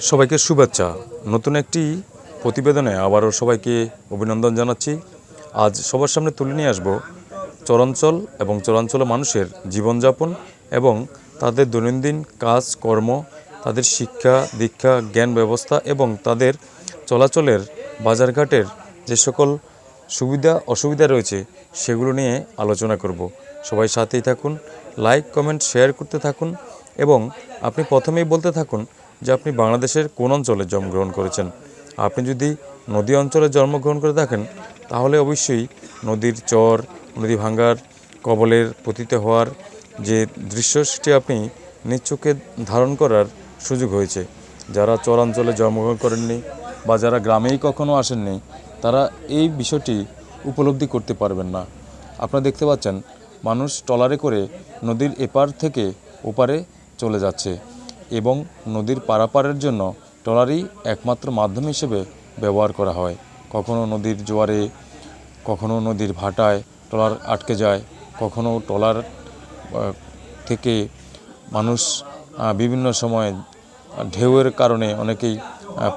সবাইকে শুভেচ্ছা। নতুন একটি প্রতিবেদনে আবারও সবাইকে অভিনন্দন জানাচ্ছি। আজ সবার সামনে তুলে নিয়ে আসব চরাঞ্চল এবং চরাঞ্চলে মানুষের জীবনযাপন এবং তাদের দৈনন্দিন কাজ, কর্ম, তাদের শিক্ষা, দীক্ষা, জ্ঞান ব্যবস্থা এবং তাদের চলাচলের বাজারঘাটের যে সকল সুবিধা, অসুবিধা রয়েছে সেগুলো নিয়ে আলোচনা করব। সবাই সাথেই থাকুন, লাইক, কমেন্ট, শেয়ার করতে থাকুন এবং আপনি প্রথমেই বলতে থাকুন যে আপনি বাংলাদেশের কোন অঞ্চলে জন্মগ্রহণ করেছেন। আপনি যদি নদী অঞ্চলে জন্মগ্রহণ করে থাকেন, তাহলে অবশ্যই নদীর চর, নদী ভাঙ্গার, কবলের পতিত হওয়ার যে দৃশ্য, সেটি আপনি নিজ চোখে ধারণ করার সুযোগ হয়েছে। যারা চরাঞ্চলে জন্মগ্রহণ করেননি বা যারা গ্রামেই কখনো আসেননি, তারা এই বিষয়টি উপলব্ধি করতে পারবেন না। আপনারা দেখতে পাচ্ছেন, মানুষ ট্রলারে করে নদীর এপার থেকে ওপারে চলে যাচ্ছে। এবং নদীর পারাপারের জন্য ট্রলারই একমাত্র মাধ্যম হিসেবে ব্যবহার করা হয়। কখনো নদীর জোয়ারে, কখনো নদীর ভাটায় ট্রলার আটকে যায়, কখনো ট্রলার থেকে মানুষ বিভিন্ন সময় ঢেউয়ের কারণে অনেকেই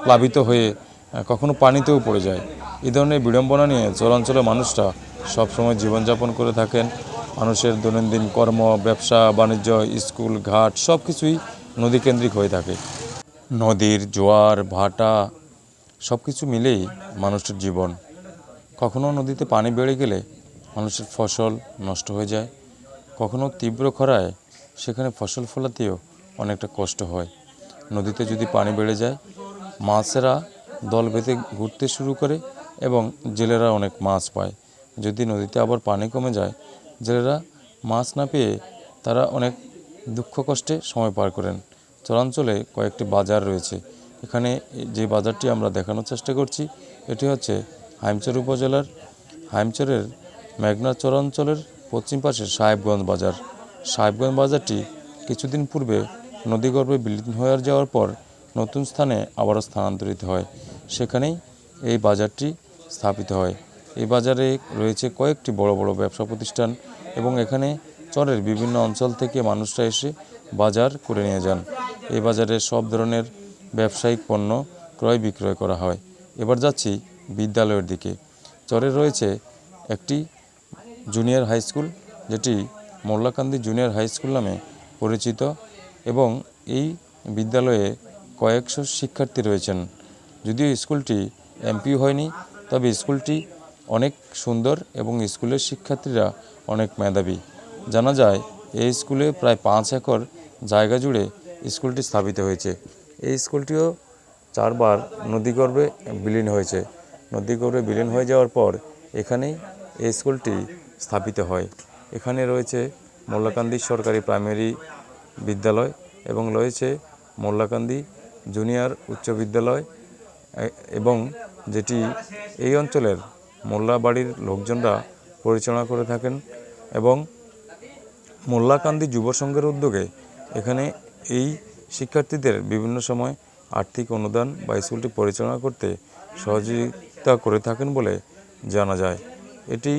প্লাবিত হয়ে কখনো পানিতেও পড়ে যায়। এই ধরনের বিড়ম্বনা নিয়ে চরাঞ্চলের মানুষরা সবসময় জীবনযাপন করে থাকেন। মানুষের দৈনন্দিন কর্ম, ব্যবসা, বাণিজ্য, স্কুল, ঘাট সব কিছুই নদীকেন্দ্রিক হয়ে থাকে। নদীর জোয়ার, ভাটা সব কিছু মিলেই মানুষের জীবন। কখনো নদীতে পানি বেড়ে গেলে মানুষের ফসল নষ্ট হয়ে যায়। কখনো তীব্র খরায় সেখানে ফসল ফলাতেও অনেকটা কষ্ট হয়। নদীতে যদি পানি বেড়ে যায়, মাছেরা দল বেঁধে ঘুরতে শুরু করে এবং জেলেরা অনেক মাছ পায়। যদি নদীতে আবার পানি কমে যায়, জেলেরা মাছ না পেয়ে তারা অনেক দুঃখ কষ্টে সময় পার করেন। চরাঞ্চলে কয়েকটি বাজার রয়েছে। এখানে যে বাজারটি আমরা দেখানোর চেষ্টা করছি, এটি হচ্ছে হাইমচর উপজেলার, হাইমচরের মেঘনা চরাঞ্চলের পশ্চিম পাশে সাহেবগঞ্জ বাজার। সাহেবগঞ্জ বাজারটি কিছুদিন পূর্বে নদীগর্ভে বিলীন হয়ে যাওয়ার পর নতুন স্থানে আবারও স্থানান্তরিত হয়। সেখানেই এই বাজারটি স্থাপিত হয়। এই বাজারে রয়েছে কয়েকটি বড় বড় ব্যবসা প্রতিষ্ঠান এবং এখানে চরের বিভিন্ন অঞ্চল থেকে মানুষরা এসে বাজার করে নিয়ে যান। এই বাজারে সব ধরনের ব্যবসায়িক পণ্য ক্রয় বিক্রয় করা হয়। এবার যাচ্ছি বিদ্যালয়ের দিকে। চরে রয়েছে একটি জুনিয়র হাই স্কুল, যেটি মোল্লাকান্দি জুনিয়র হাই স্কুল নামে পরিচিত এবং এই বিদ্যালয়ে কয়েকশো শিক্ষার্থী রয়েছেন। যদিও স্কুলটি এমপি হয়নি, তবে স্কুলটি অনেক সুন্দর এবং স্কুলের শিক্ষার্থীরা অনেক মেধাবী। জানা যায়, এই স্কুলে প্রায় পাঁচ একর জায়গা জুড়ে স্কুলটি স্থাপিত হয়েছে। এই স্কুলটিও চারবার নদীগর্ভে বিলীন হয়েছে। নদীগর্ভে বিলীন হয়ে যাওয়ার পর এখানেই এই স্কুলটি স্থাপিত হয়। এখানে রয়েছে মোল্লাকান্দি সরকারি প্রাইমারি বিদ্যালয় এবং রয়েছে মোল্লাকান্দি জুনিয়র উচ্চ বিদ্যালয় এবং যেটি এই অঞ্চলের মোল্লা বাড়ির লোকজনরা পরিচালনা করে থাকেন এবং মোল্লাকান্দি যুব সংঘের উদ্যোগে এখানে এই শিক্ষার্থীদের বিভিন্ন সময় আর্থিক অনুদান বা স্কুলটি পরিচালনা করতে সহযোগিতা করে থাকেন বলে জানা যায়। এটি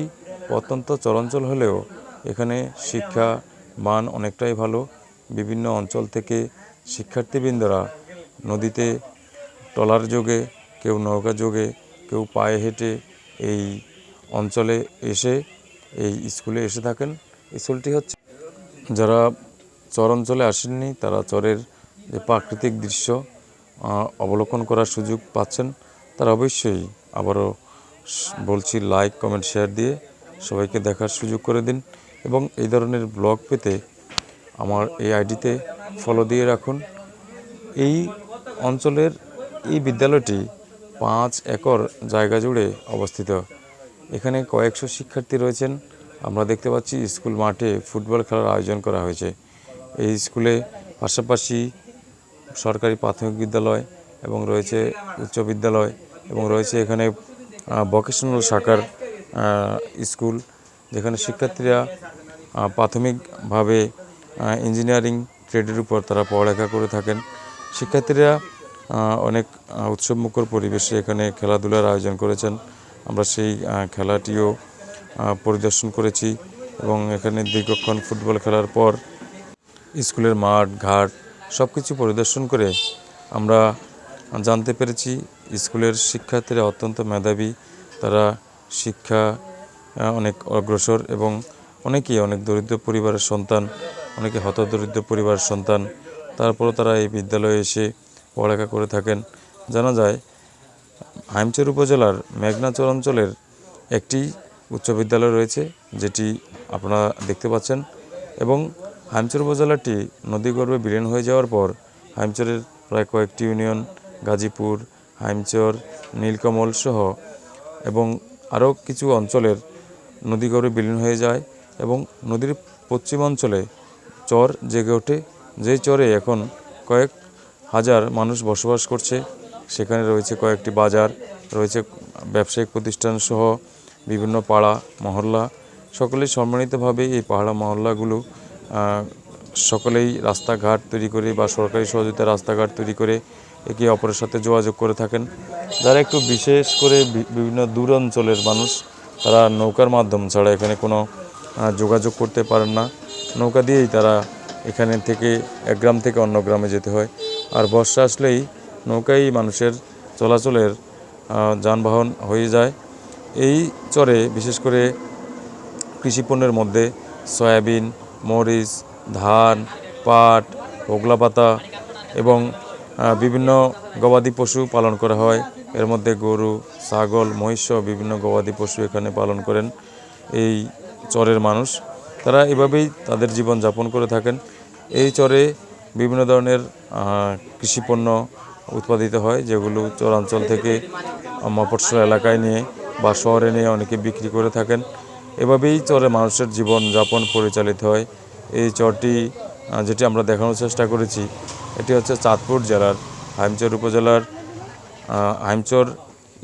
অত্যন্ত চরাঞ্চল হলেও এখানে শিক্ষা মান অনেকটাই ভালো। বিভিন্ন অঞ্চল থেকে শিক্ষার্থীবৃন্দরা নদীতে ট্রলার যোগে, কেউ নৌকা যোগে, কেউ পায়ে হেঁটে এই অঞ্চলে এসে, এই স্কুলে এসে থাকেন। স্কুলটি হচ্ছে যারা চর অঞ্চলে আসেননি, তারা চরের যে প্রাকৃতিক দৃশ্য অবলোকন করার সুযোগ পাচ্ছেন, তারা অবশ্যই আবারও বলছি লাইক কমেন্ট শেয়ার দিয়ে সবাইকে দেখার সুযোগ করে দিন এবং এই ধরনের ব্লগ পেতে আমার এই আইডিতে ফলো দিয়ে রাখুন। এই অঞ্চলের এই বিদ্যালয়টি পাঁচ একর জায়গা জুড়ে অবস্থিত। এখানে কয়েকশো শিক্ষার্থী রয়েছেন। আমরা দেখতে পাচ্ছি স্কুল মাঠে ফুটবল খেলার আয়োজন করা হয়েছে। এই স্কুলে পাশাপাশি সরকারি প্রাথমিক বিদ্যালয় এবং রয়েছে উচ্চ বিদ্যালয় এবং রয়েছে এখানে ভোকেশনাল শাখার স্কুল যেখানে শিক্ষার্থীরা প্রাথমিকভাবে ইঞ্জিনিয়ারিং ট্রেডের উপর তারা পড়ালেখা করে থাকেন। শিক্ষার্থীরা অনেক উৎসবমুখর পরিবেশে এখানে খেলাধুলার আয়োজন করেছেন। আমরা সেই খেলাটিও পরিদর্শন করেছি এবং এখানে দীর্ঘক্ষণ ফুটবল খেলার পর স্কুলের মাঠ, ঘাট সব কিছু পরিদর্শন করে আমরা জানতে পেরেছি স্কুলের শিক্ষার্থীরা অত্যন্ত মেধাবী, তারা শিক্ষা অনেক অগ্রসর এবং অনেকেই অনেক দরিদ্র পরিবারের সন্তান, অনেকে হতদরিদ্র পরিবারের সন্তান। তারপরও তারা এই বিদ্যালয়ে এসে পড়ালেখা করে থাকেন। জানা যায়, হাইমচর উপজেলার মেঘনাচর অঞ্চলের একটি উচ্চ বিদ্যালয় রয়েছে, যেটি আপনারা দেখতে পাচ্ছেন। এবং হাইমচর উপজেলাটি নদীগর্ভে বিলীন হয়ে যাওয়ার পর হাইমচরের প্রায় কয়েকটি ইউনিয়ন, গাজীপুর, হাইমচর, নীলকমল সহ এবং আরও কিছু অঞ্চলের নদীগর্ভে বিলীন হয়ে যায় এবং নদীর পশ্চিম অঞ্চলে চর জেগে ওঠে। যেই চরে এখন কয়েক হাজার মানুষ বসবাস করছে, সেখানে রয়েছে কয়েকটি বাজার, রয়েছে ব্যবসায়িক প্রতিষ্ঠান সহ বিভিন্ন পাড়া, মহল্লা, সকলেই সম্মানিতভাবে এই পাহাড়া মহল্লাগুলো সকলেই রাস্তাঘাট তৈরি করে বা সরকারি সহযোগিতা রাস্তাঘাট তৈরি করে একে অপরের সাথে যোগাযোগ করে থাকেন। যারা একটু বিশেষ করে বিভিন্ন দূর অঞ্চলের মানুষ, তারা নৌকার মাধ্যম ছাড়া এখানে কোনো যোগাযোগ করতে পারেন না। নৌকা দিয়েই তারা এখানে থেকে এক গ্রাম থেকে অন্য গ্রামে যেতে হয়। আর বর্ষা আসলেই নৌকাই মানুষের চলাচলের যানবাহন হয়ে যায়। এই চরে বিশেষ করে কৃষি পণ্যের মধ্যে সয়াবিন, মরিচ, ধান, পাট ওগলা পাতা এবং বিভিন্ন গবাদি পশু পালন করা হয়। এর মধ্যে গরু, ছাগল, মহিষ বিভিন্ন গবাদি পশু এখানে পালন করেন এই চরের মানুষ। তারা এভাবেই তাদের জীবন যাপন করে থাকেন। এই চরে বিভিন্ন ধরনের কৃষিপণ্য উৎপাদিত হয়, যেগুলো চরাঞ্চল থেকে মফস্বল এলাকায় নিয়ে বা শহরে নিয়ে অনেকে বিক্রি করে থাকেন। এভাবেই চরে মানুষের জীবন যাপন পরিচালিত হয়। এই চরটি যেটি আমরা দেখানোর চেষ্টা করেছি, এটি হচ্ছে চাঁদপুর জেলার হাইমচর উপজেলার হাইমচর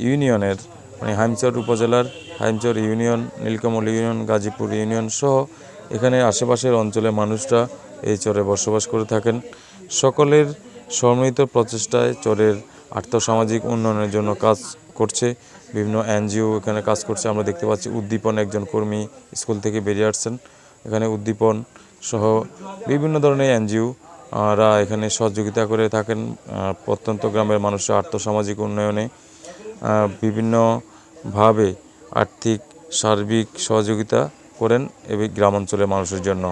ইউনিয়নের মানে হাইমচর উপজেলার Haimchar union, Nilkamal union, Gazipur union সহ এখানে আশেপাশের অঞ্চলের মানুষরা এই চরে বসবাস করে থাকেন। সকলের সম্মিলিত প্রচেষ্টায় চরের আর্থসামাজিক উন্নয়নের জন্য কাজ করছে, বিভিন্ন এনজিও এখানে কাজ করছে। আমরা দেখতে পাচ্ছি উদ্দীপন একজন কর্মী স্কুল থেকে বেরিয়ে আসছেন। এখানে উদ্দীপন সহ বিভিন্ন ধরনের এনজিও রা এখানে সহযোগিতা করে থাকেন প্রত্যন্ত গ্রামের মানুষের আর্থসামাজিক উন্নয়নে। বিভিন্নভাবে আর্থিক, সার্বিক সহযোগিতা করেন এবং গ্রামাঞ্চলের মানুষের জন্য।